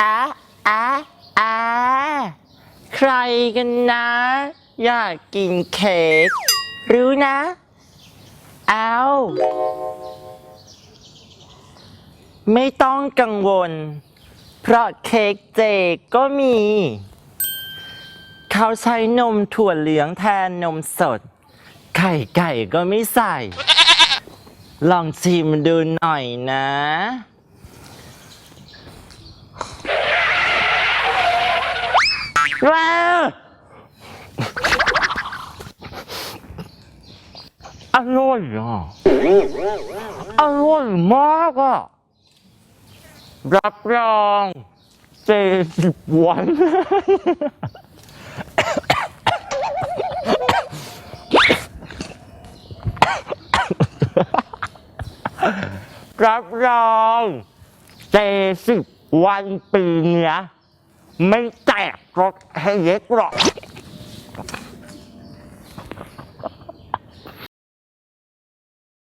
อะอะอะใครกันนะ อยากกินเค้กรู้นะ เอาไม่ต้องกังวล เพราะเค้กเจก็มี เขาใช้นมถั่วเหลืองแทนนมสด ไข่ไก่ก็ไม่ใส่ ลองชิมดูหน่อยนะ ว้าวอร่อยอะอร่อยมากอะรับรองเจสิบวันรับรองเจสิบวันปีเนี้ย ไม่แตกรถให้เย็กหรอก